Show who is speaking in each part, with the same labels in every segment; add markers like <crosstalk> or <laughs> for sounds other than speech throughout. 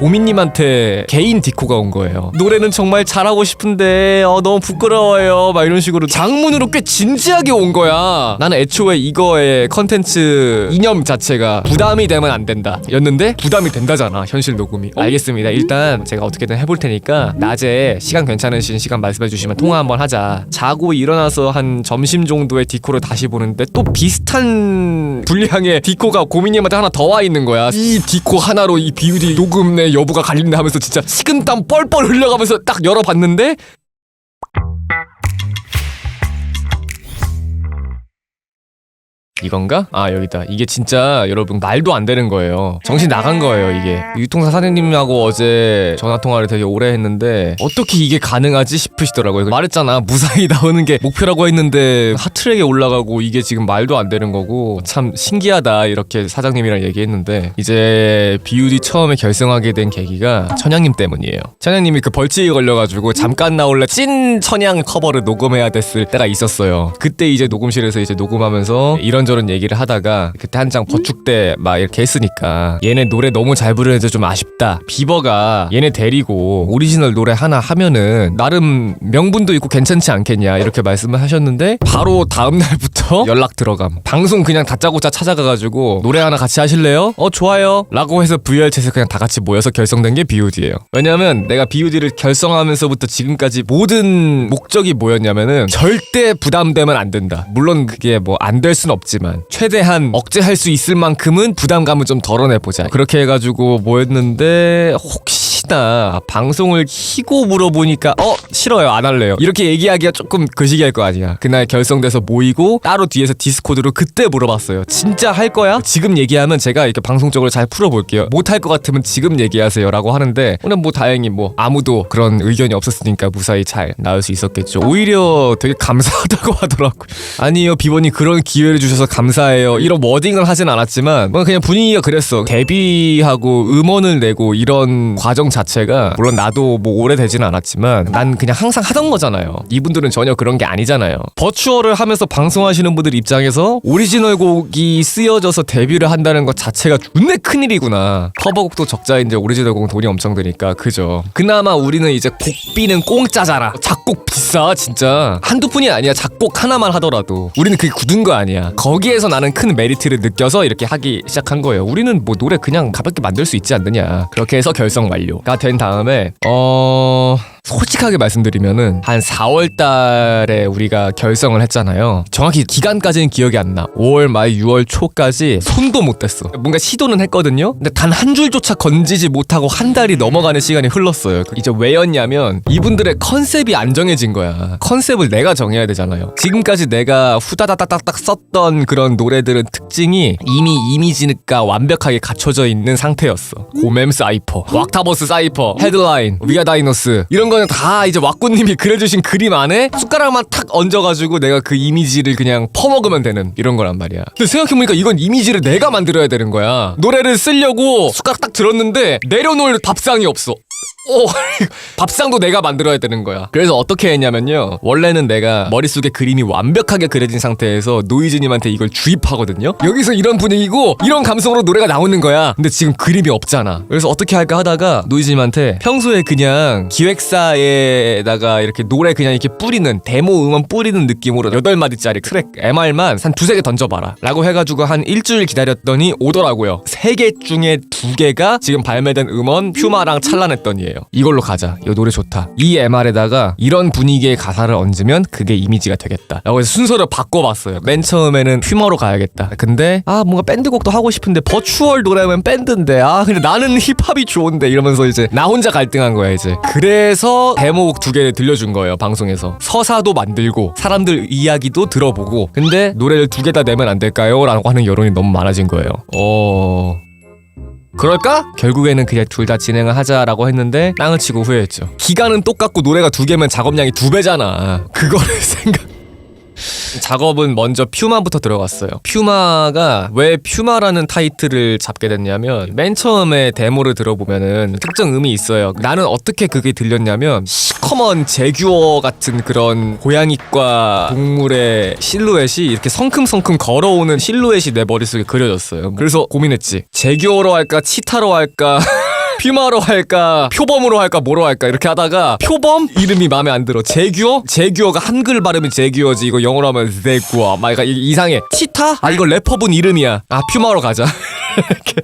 Speaker 1: 고민님한테 개인 디코가 온 거예요. 노래는 정말 잘하고 싶은데 어, 너무 부끄러워요. 막 이런 식으로 장문으로 꽤 진지하게 온 거야. 나는 애초에 이거의 컨텐츠 이념 자체가 부담이 되면 안 된다. 였는데 부담이 된다잖아. 현실 녹음이. 알겠습니다. 일단 제가 어떻게든 해볼 테니까 낮에 시간 괜찮으신 시간 말씀해 주시면 통화 한번 하자. 자고 일어나서 한 점심 정도의 디코를 다시 보는데 또 비슷한 분량의 디코가 고민님한테 하나 더 와 있는 거야. 이 디코 하나로 이 비우디 녹음 내 여부가 갈린다 하면서 진짜 식은땀 뻘뻘 흘려가면서 딱 열어봤는데 이건가? 아 여기다. 이게 진짜 여러분 말도 안 되는 거예요. 정신 나간 거예요 이게. 유통사 사장님하고 어제 전화 통화를 되게 오래 했는데 어떻게 이게 가능하지 싶으시더라고요. 말했잖아. 무사히 <laughs> 나오는 게 목표라고 했는데 하트랙에 올라가고 이게 지금 말도 안 되는 거고 참 신기하다 이렇게 사장님이랑 얘기했는데 이제 BUD 처음에 결성하게 된 계기가 천양님 때문이에요. 천양님이 그 벌칙에 걸려가지고 잠깐 나올래 찐 천양 커버를 녹음해야 됐을 때가 있었어요. 그때 이제 녹음실에서 이제 녹음하면서 이런 저런 얘기를 하다가 그때 한창 버축대 막 이렇게 했으니까 얘네 노래 너무 잘 부르는데 좀 아쉽다. 비버가 얘네 데리고 오리지널 노래 하나 하면은 나름 명분도 있고 괜찮지 않겠냐 이렇게 말씀을 하셨는데 바로 다음 날부터 <laughs> 연락 들어감. 방송 그냥 다짜고짜 찾아가가지고 노래 하나 같이 하실래요? 어 좋아요. 라고 해서 VR챗에 그냥 다 같이 모여서 결성된 게 BOD예요. 왜냐면 내가 BOD를 결성하면서부터 지금까지 모든 목적이 뭐였냐면은 절대 부담되면 안 된다. 물론 그게 뭐 안 될 순 없지 만 최대한 억제할 수 있을 만큼은 부담감을 좀 덜어내보자. 그렇게 해가지고 뭐였는데 혹시 나 방송을 키고 물어보니까 어 싫어요. 안 할래요. 이렇게 얘기하기가 조금 거시기할 거 아니야. 그날 결성돼서 모이고 따로 뒤에서 디스코드로 그때 물어봤어요. 진짜 할 거야? 지금 얘기하면 제가 이렇게 방송적으로 잘 풀어볼게요. 못 할 것 같으면 지금 얘기하세요 라고 하는데 오늘 뭐 다행히 뭐 아무도 그런 의견이 없었으니까 무사히 잘 나올 수 있었겠죠. 오히려 되게 감사하다고 <laughs> 하더라고요. 아니요 비번이 그런 기회를 주셔서 감사해요. 이런 워딩을 하진 않았지만 뭐 그냥 분위기가 그랬어. 데뷔하고 음원을 내고 이런 과정 자 체가 물론 나도 뭐 오래되지는 않았지만 난 그냥 항상 하던 거잖아요. 이분들은 전혀 그런 게 아니잖아요. 버추얼을 하면서 방송하시는 분들 입장에서 오리지널 곡이 쓰여져서 데뷔를 한다는 것 자체가 존내 큰일이구나. 커버곡도 적자인데 오리지널 곡은 돈이 엄청 드니까 그죠? 그나마 우리는 이제 곡비는 공짜잖아. 작곡 비싸 진짜. 한두 푼이 아니야 작곡 하나만 하더라도. 우리는 그게 굳은 거 아니야. 거기에서 나는 큰 메리트를 느껴서 이렇게 하기 시작한 거예요. 우리는 뭐 노래 그냥 가볍게 만들 수 있지 않느냐. 그렇게 해서 결성 완료 가 된 다음에 어... 솔직하게 말씀드리면은 한 4월 달에 우리가 결성을 했잖아요. 정확히 기간까지는 기억이 안 나. 5월 말 6월 초까지 손도 못 댔어. 뭔가 시도는 했거든요. 근데 단 한 줄조차 건지지 못하고 한 달이 넘어가는 시간이 흘렀어요. 이제 왜였냐면 이분들의 컨셉이 안 정해진 거야. 컨셉을 내가 정해야 되잖아요. 지금까지 내가 후다다다닥딱 썼던 그런 노래들은 특징이 이미 이미지가 완벽하게 갖춰져 있는 상태였어. 고mem 사이퍼, 왁타버스 사이퍼, 헤드라인, 위아다이노스 이런 거는 다 이제 왁구님이 그려주신 그림 안에 숟가락만 탁 얹어가지고 내가 그 이미지를 그냥 퍼먹으면 되는 이런 거란 말이야. 근데 생각해보니까 이건 이미지를 내가 만들어야 되는 거야. 노래를 쓰려고 숟가락 딱 들었는데 내려놓을 밥상이 없어. 오, <laughs> 밥상도 내가 만들어야 되는 거야. 그래서 어떻게 했냐면요. 원래는 내가 머릿속에 그림이 완벽하게 그려진 상태에서 노이즈님한테 이걸 주입하거든요. 여기서 이런 분위기고 이런 감성으로 노래가 나오는 거야. 근데 지금 그림이 없잖아. 그래서 어떻게 할까 하다가 노이즈님한테 평소에 그냥 기획사 에다가 이렇게 노래 그냥 이렇게 뿌리는 데모 음원 뿌리는 느낌으로 8마디짜리 트랙 MR만 한 두세 개 던져봐라. 라고 해가지고 한 일주일 기다렸더니 오더라고요. 세 개 중에 두 개가 지금 발매된 음원 퓨마랑 찰란했더니에요. 이걸로 가자. 이 노래 좋다. 이 MR에다가 이런 분위기의 가사를 얹으면 그게 이미지가 되겠다. 라고 해서 순서를 바꿔봤어요. 맨 처음에는 퓨머로 가야겠다. 근데 아 뭔가 밴드곡도 하고 싶은데 버추얼 노래면 밴드인데 아 근데 나는 힙합이 좋은데 이러면서 이제 나 혼자 갈등한 거야 이제. 그래서 데모곡 두 개를 들려준 거예요 방송에서. 서사도 만들고 사람들 이야기도 들어보고 근데 노래를 두 개 다 내면 안 될까요? 라고 하는 여론이 너무 많아진 거예요. 어... 그럴까? 결국에는 그냥 둘 다 진행을 하자라고 했는데 땅을 치고 후회했죠. 기간은 똑같고 노래가 두 개면 작업량이 두 배잖아. 그거를 <laughs> 생각. 작업은 먼저 퓨마부터 들어갔어요. 퓨마가 왜 퓨마라는 타이틀을 잡게 됐냐면 맨 처음에 데모를 들어보면은 특정 음이 있어요. 나는 어떻게 그게 들렸냐면 시커먼 제규어 같은 그런 고양이과 동물의 실루엣이 이렇게 성큼성큼 걸어오는 실루엣이 내 머릿속에 그려졌어요. 그래서 고민했지. 제규어로 할까 치타로 할까 <laughs> 퓨마로 할까 표범으로 할까 뭐로 할까 이렇게 하다가 표범 이름이 마음에 안 들어 제규어 제규어가 한글 발음이 제규어지 이거 영어로 하면 제구어 막 이거 이상해 치타 아 이거 래퍼분 이름이야 아 퓨마로 가자 <laughs> 이렇게.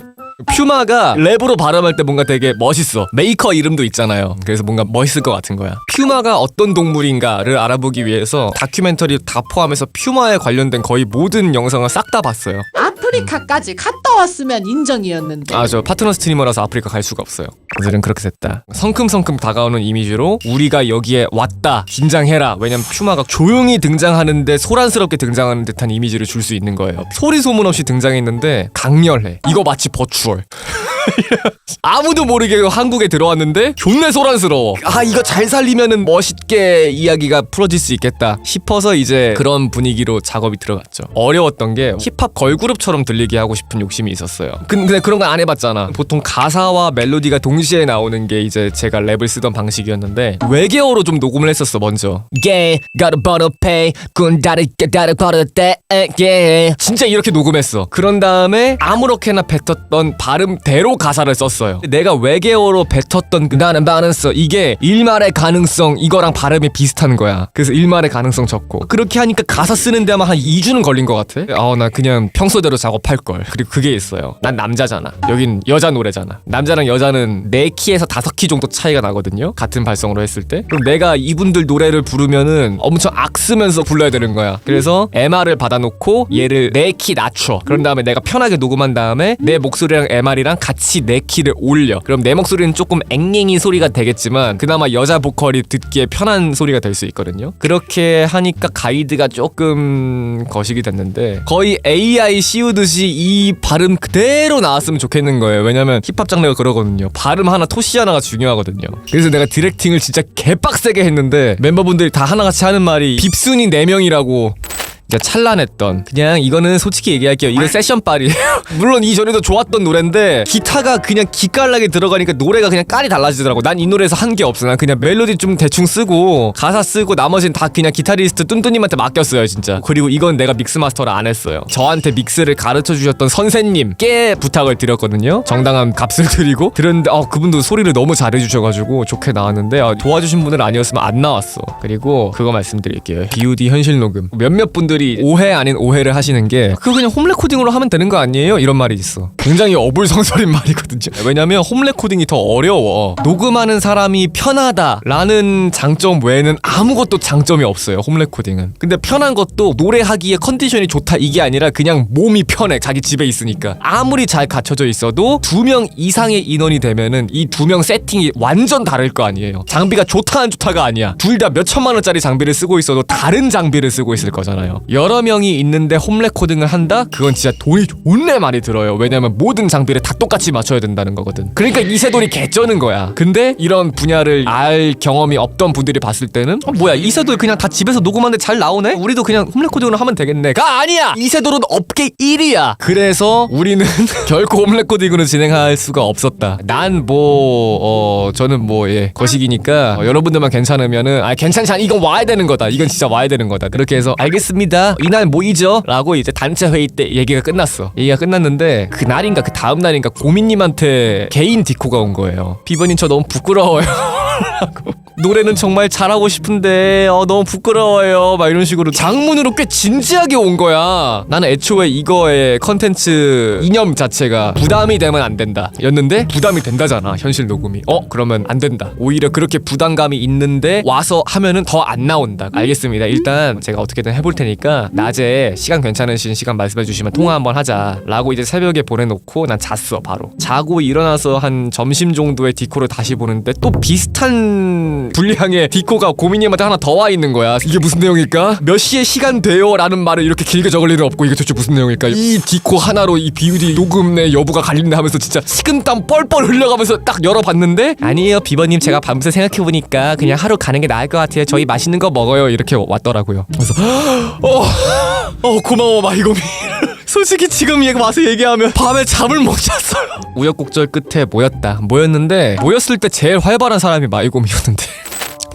Speaker 1: 퓨마가 랩으로 발음할 때 뭔가 되게 멋있어. 메이커 이름도 있잖아요. 그래서 뭔가 멋있을 것 같은 거야. 퓨마가 어떤 동물인가를 알아보기 위해서 다큐멘터리 다 포함해서 퓨마에 관련된 거의 모든 영상을 싹 다 봤어요.
Speaker 2: 아프리카까지 갔다 왔으면 인정이었는데.
Speaker 1: 아 저 파트너 스트리머라서 아프리카 갈 수가 없어요. 오늘은 그렇게 됐다. 성큼성큼 다가오는 이미지로 우리가 여기에 왔다 긴장해라. 왜냐면 퓨마가 조용히 등장하는데 소란스럽게 등장하는 듯한 이미지를 줄 수 있는 거예요. 소리 소문 없이 등장했는데 강렬해. 이거 마치 버추얼. 아무도 모르게 한국에 들어왔는데 존내 소란스러워. 아 이거 잘 살리면은 멋있게 이야기가 풀어질 수 있겠다 싶어서 이제 그런 분위기로 작업이 들어갔죠. 어려웠던 게 힙합 걸그룹처럼 들리게 하고 싶은 욕심이 있었어요. 근데 그런 걸안 해봤잖아. 보통 가사와 멜로디가 동시에 나오는 게 이제 제가 랩을 쓰던 방식이었는데 외계어로 좀 녹음을 했었어 먼저. Yeah, gotta bottle pay, 군다리 깨다리 버릇 때, yeah. 진짜 이렇게 녹음했어. 그런 다음에 아무렇게나 뱉었던 발음대로 가사를 썼어요. 내가 외계어로 뱉었던 그 나는 반응써 이게 일말의 가능성 이거랑 발음이 비슷한 거야. 그래서 일말의 가능성 적고 그렇게 하니까 가사 쓰는 데만 한 2주는 걸린 것 같아. 아나 그냥 평소대로 작업할 걸. 그리고 그게 있어요. 난 남자잖아. 여긴 여자 노래잖아. 남자랑 여자는 4키에서 5키 정도 차이가 나거든요. 같은 발성으로 했을 때. 그럼 내가 이분들 노래를 부르면은 엄청 악 쓰면서 불러야 되는 거야. 그래서 MR을 받아놓고 얘를 4키 낮춰. 그런 다음에 내가 편하게 녹음한 다음에 내 목소리랑 MR이랑 같이 4키를 올려. 그럼 내 목소리는 조금 앵앵이 소리가 되겠지만 그나마 여자 보컬이 듣기에 편한 소리가 될 수 있거든요. 그렇게 하니까 가이드가 조금 거식이 됐는데 거의 AI 씌우듯이 이 발음 그대로 나왔으면 좋겠는 거예요. 왜냐면 힙합 장르가 그러거든요. 발음 하나 토시 하나가 중요하거든요. 그래서 내가 디렉팅을 진짜 개빡세게 했는데 멤버분들이 다 하나같이 하는 말이 빕순이 4명이라고 진짜 찬란했던. 그냥 이거는 솔직히 얘기할게요. 이건 세션 빨이에요. <laughs> 물론 이전에도 좋았던 노래인데 기타가 그냥 기깔나게 들어가니까 노래가 그냥 깔이 달라지더라고. 난 이 노래에서 한 게 없어. 난 그냥 멜로디 좀 대충 쓰고 가사 쓰고 나머지는 다 그냥 기타리스트 뚠뚠님한테 맡겼어요 진짜. 그리고 이건 내가 믹스 마스터를 안 했어요. 저한테 믹스를 가르쳐 주셨던 선생님께 부탁을 드렸거든요. 정당한 값을 드리고. 들었는데 어 그분도 소리를 너무 잘해 주셔가지고 좋게 나왔는데 어, 도와주신 분은 아니었으면 안 나왔어. 그리고 그거 말씀드릴게요. BUD 현실 녹음. 몇몇 분들 이 오해 아닌 오해를 하시는 게 그거 그냥 홈 레코딩으로 하면 되는 거 아니에요? 이런 말이 있어. 굉장히 어불성설인 <laughs> 말이거든요. 왜냐면 홈 레코딩이 더 어려워. 녹음하는 사람이 편하다라는 장점 외에는 아무것도 장점이 없어요 홈 레코딩은. 근데 편한 것도 노래하기에 컨디션이 좋다 이게 아니라 그냥 몸이 편해 자기 집에 있으니까. 아무리 잘 갖춰져 있어도 두 명 이상의 인원이 되면은 이 두 명 세팅이 완전 다를 거 아니에요. 장비가 좋다 안 좋다가 아니야. 둘 다 몇 천만 원짜리 장비를 쓰고 있어도 다른 장비를 쓰고 있을 거잖아요 여러 명이 있는데 홈 레코딩을 한다? 그건 진짜 돈이 존내 많이 들어요. 왜냐면 모든 장비를 다 똑같이 맞춰야 된다는 거거든. 그러니까 이세돌이 개쩌는 거야. 근데 이런 분야를 알 경험이 없던 분들이 봤을 때는 어, 뭐야 이세돌 그냥 다 집에서 녹음하는데 잘 나오네? 우리도 그냥 홈 레코딩으로 하면 되겠네가 아니야! 이세돌은 업계 1위야. 그래서 우리는 <laughs> 결코 홈 레코딩으로 진행할 수가 없었다. 난 뭐 어, 저는 뭐 예, 거식이니까 어, 여러분들만 괜찮으면은 아 괜찮지 않 이건 와야 되는 거다. 이건 진짜 와야 되는 거다. 그렇게 해서 알겠습니다 이날 모이죠? 라고 이제 단체 회의 때 얘기가 끝났어. 얘기가 끝났는데 그 날인가 그 다음 날인가 고민님한테 개인 디코가 온 거예요. 비버님 저 너무 부끄러워요. <laughs> 라고 노래는 정말 잘하고 싶은데 어, 너무 부끄러워요. 막 이런 식으로 장문으로 꽤 진지하게 온 거야. 나는 애초에 이거의 컨텐츠 이념 자체가 부담이 되면 안 된다. 였는데 부담이 된다잖아 현실 녹음이. 어 그러면 안 된다. 오히려 그렇게 부담감이 있는데 와서 하면은 더 안 나온다. 알겠습니다. 일단 제가 어떻게든 해볼 테니까 낮에 시간 괜찮으신 시간 말씀해 주시면 통화 한번 하자 라고 이제 새벽에 보내놓고 난 잤어 바로. 자고 일어나서 한 점심 정도의 디코를 다시 보는데 또 비슷한 분량의 디코가 고민님한테 하나 더 와 있는 거야. 이게 무슨 내용일까? 몇 시에 시간 돼요? 라는 말을 이렇게 길게 적을 일은 없고 이게 도대체 무슨 내용일까? 이 디코 하나로 이 비우디 녹음의 여부가 갈린다 하면서 진짜 식은땀 뻘뻘 흘려가면서 딱 열어봤는데? 아니에요 비버님. 제가 밤새 생각해보니까 그냥 하루 가는 게 나을 것 같아요. 저희 맛있는 거 먹어요. 이렇게 왔더라고요. 그래서 <gasps> 어, 어 고마워 마이고미 솔직히 지금 얘가 와서 얘기하면 밤에 잠을 못 잤어요. 우여곡절 끝에 모였다. 모였는데 모였을 때 제일 활발한 사람이 마이곰이었는데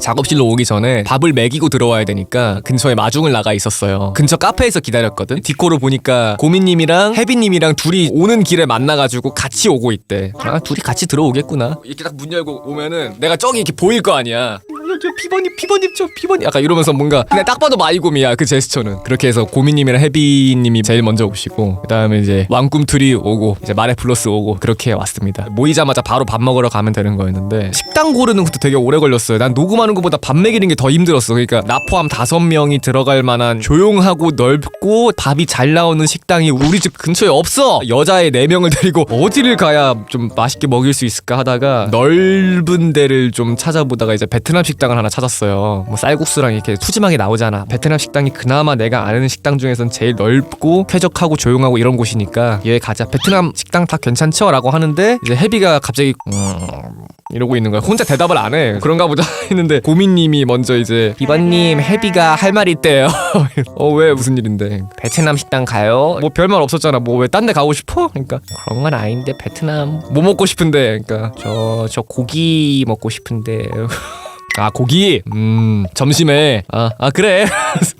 Speaker 1: 작업실로 오기 전에 밥을 먹이고 들어와야 되니까 근처에 마중을 나가 있었어요. 근처 카페에서 기다렸거든. 디코로 보니까 고민님이랑 혜빈님이랑 둘이 오는 길에 만나가지고 같이 오고 있대. 아 둘이 같이 들어오겠구나. 이렇게 딱 문 열고 오면은 내가 저기 이렇게 보일 거 아니야. 저 피버님 피버님 저 피버님 약간 이러면서 뭔가 그냥 딱 봐도 마이곰이야 그 제스처는 그렇게 해서 고민님이랑 혜비님이 제일 먼저 오시고 그다음에 이제 왕꿈틀이 오고 이제 마레 플러스 오고 그렇게 왔습니다 모이자마자 바로 밥 먹으러 가면 되는 거였는데 식당 고르는 것도 되게 오래 걸렸어요 난 녹음하는 것보다 밥 먹이는 게 더 힘들었어 그러니까 나 포함 다섯 명이 들어갈 만한 조용하고 넓고 밥이 잘 나오는 식당이 우리 집 근처에 없어 여자애 네 명을 데리고 어디를 가야 좀 맛있게 먹일 수 있을까 하다가 넓은 데를 좀 찾아보다가 이제 베트남 식당을 하나 찾았어요. 뭐 쌀국수랑 이렇게 푸짐하게 나오잖아. 베트남 식당이 그나마 내가 아는 식당 중에선 제일 넓고 쾌적하고 조용하고 이런 곳이니까 여기 가자. 베트남 식당 다 괜찮죠 라고 하는데 이제 해비가 갑자기 음... 이러고 있는 거야. 혼자 대답을 안 해. 그런가 보다 <laughs> 했는데 고민님이 먼저 이제 비번님 해비가 할 말이 있대요. <laughs> 어 왜 무슨 일인데? 베트남 식당 가요? 뭐 별말 없었잖아. 뭐 왜 딴 데 가고 싶어? 그러니까 그런 건 아닌데 베트남 뭐 먹고 싶은데? 그러니까 저저 고기 먹고 싶은데. <laughs> 아 고기 음 점심에 아, 아 그래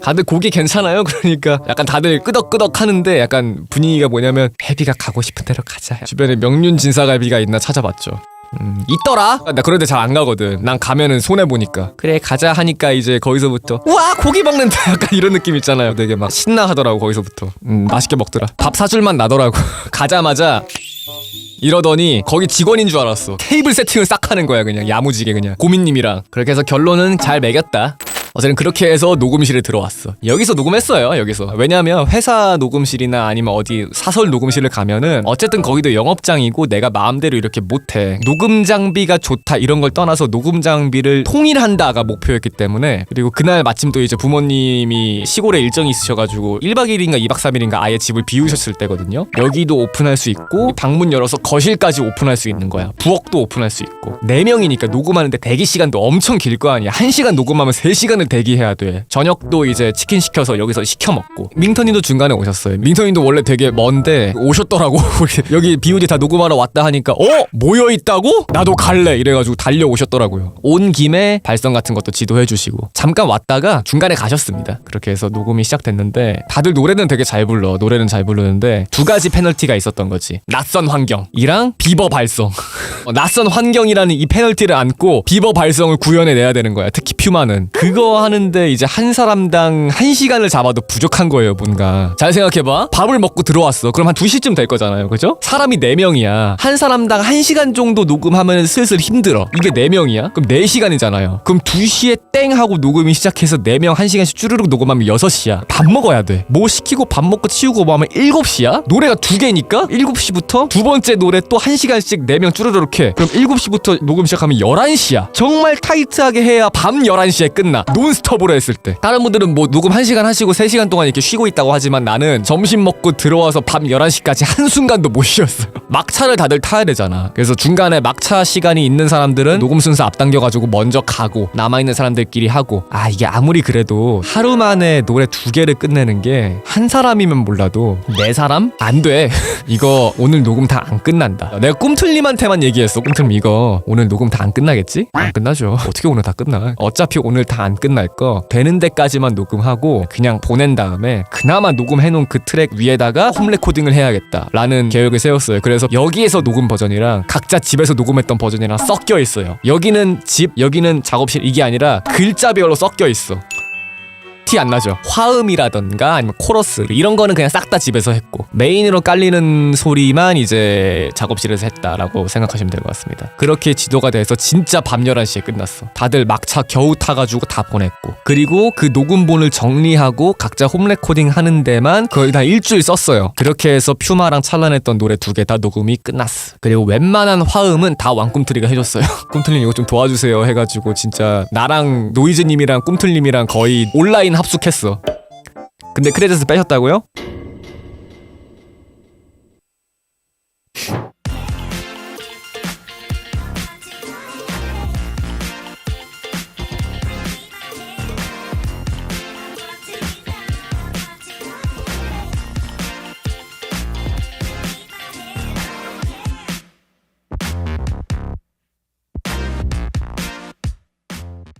Speaker 1: 다들 고기 괜찮아요 그러니까 약간 다들 끄덕끄덕 하는데 약간 분위기가 뭐냐면 해비가 가고 싶은 대로 가자 주변에 명륜 진사갈비가 있나 찾아봤죠 음, 있더라? 나 그런데 잘 안 가거든. 난 가면은 손해 보니까. 그래 가자 하니까 이제 거기서부터 와 고기 먹는다 <laughs> 약간 이런 느낌 있잖아요. 되게 막 신나 하더라고 거기서부터. 음, 맛있게 먹더라. 밥 사줄만 나더라고. <laughs> 가자마자 이러더니 거기 직원인 줄 알았어. 테이블 세팅을 싹 하는 거야 그냥 야무지게 그냥 고민님이랑. 그렇게 해서 결론은 잘 매겼다. 어제는 그렇게 해서 녹음실에 들어왔어. 여기서 녹음했어요. 여기서. 왜냐면 회사 녹음실이나 아니면 어디 사설 녹음실을 가면은 어쨌든 거기도 영업장이고 내가 마음대로 이렇게 못해. 녹음 장비가 좋다 이런 걸 떠나서 녹음 장비를 통일한다가 목표였기 때문에 그리고 그날 마침 또 이제 부모님이 시골에 일정이 있으셔가지고 1박 2일인가 2박 3일인가 아예 집을 비우셨을 때거든요. 여기도 오픈할 수 있고 방문 열어서 거실까지 오픈할 수 있는 거야. 부엌도 오픈할 수 있고. 4명이니까 녹음하는데 대기 시간도 엄청 길 거 아니야. 1시간 녹음하면 3시간 을 대기해야 돼. 저녁도 이제 치킨 시켜서 여기서 시켜 먹고. 밍터님도 중간에 오셨어요. 밍터님도 원래 되게 먼데 오셨더라고. <laughs> 여기 비우디 다 녹음하러 왔다 하니까 어 모여 있다고? 나도 갈래. 이래가지고 달려 오셨더라고요. 온 김에 발성 같은 것도 지도해 주시고 잠깐 왔다가 중간에 가셨습니다. 그렇게 해서 녹음이 시작됐는데 다들 노래는 되게 잘 불러. 노래는 잘 부르는데 두 가지 페널티가 있었던 거지. 낯선 환경이랑 비버 발성. <laughs> 어, 낯선 환경이라는 이 페널티를 안고 비버 발성을 구현해내야 되는 거야. 특히 퓨마는. 그거 하는데 이제 한 사람당 한 시간을 잡아도 부족한 거예요, 뭔가. 잘 생각해봐. 밥을 먹고 들어왔어. 그럼 한 2시쯤 될 거잖아요. 그죠? 사람이 4명이야. 한 사람당 1시간 정도 녹음하면 슬슬 힘들어. 이게 4명이야? 그럼 4시간이잖아요. 그럼 2시에 땡 하고 녹음이 시작해서 4명 1시간씩 쭈르륵 녹음하면 6시야. 밥 먹어야 돼. 뭐 시키고 밥 먹고 치우고 뭐 하면 7시야? 노래가 두 개니까 7시부터 두 번째 노래 또 1시간씩 4명 쭈르륵 해. 그럼 7시부터 녹음 시작하면 11시야. 정말 타이트하게 해야 밤 11시에 끝나. 논스톱으로 했을 때. 다른 분들은 뭐 녹음 1시간 하시고 3시간 동안 이렇게 쉬고 있다고 하지만 나는 점심 먹고 들어와서 밤 11시까지 한순간도 못 쉬었어요. <laughs> 막차를 다들 타야 되잖아. 그래서 중간에 막차 시간이 있는 사람들은 녹음 순서 앞당겨가지고 먼저 가고 남아있는 사람들끼리 하고 아 이게 아무리 그래도 하루 만에 노래 두 개를 끝내는 게 한 사람이면 몰라도 네 사람? 안 돼. <laughs> 이거 오늘 녹음 다 안 끝난다. 내가 꿈틀님한테만 얘기했어. 꿈틀님 이거 오늘 녹음 다 안 끝나겠지? 안 끝나죠. 어떻게 오늘 다 끝나? 어차피 오늘 다 안 끝날 거 되는 데까지만 녹음하고 그냥 보낸 다음에 그나마 녹음해놓은 그 트랙 위에다가 홈 레코딩을 해야겠다라는 계획을 세웠어요. 그래서 여기에서 녹음 버전이랑 각자 집에서 녹음했던 버전이랑 섞여 있어요. 여기는 집, 여기는 작업실 이게 아니라 글자별로 섞여 있어. 티 안 나죠. 화음이라던가 아니면 코러스 이런 거는 그냥 싹 다 집에서 했고 메인으로 깔리는 소리만 이제 작업실에서 했다라고 생각하시면 될 것 같습니다. 그렇게 지도가 돼서 진짜 밤 11시에 끝났어. 다들 막차 겨우 타가지고 다 보냈고 그리고 그 녹음본을 정리하고 각자 홈 레코딩 하는 데만 거의 다 일주일 썼어요. 그렇게 해서 퓨마랑 찬란했던 노래 두 개 다 녹음이 끝났어. 그리고 웬만한 화음은 다 왕꿈틀이가 해줬어요. <laughs> 꿈틀님 이거 좀 도와주세요 해가지고 진짜 나랑 노이즈님이랑 꿈틀님이랑 거의 온라인 합숙했어. 근데 크레딧을 빼셨다고요?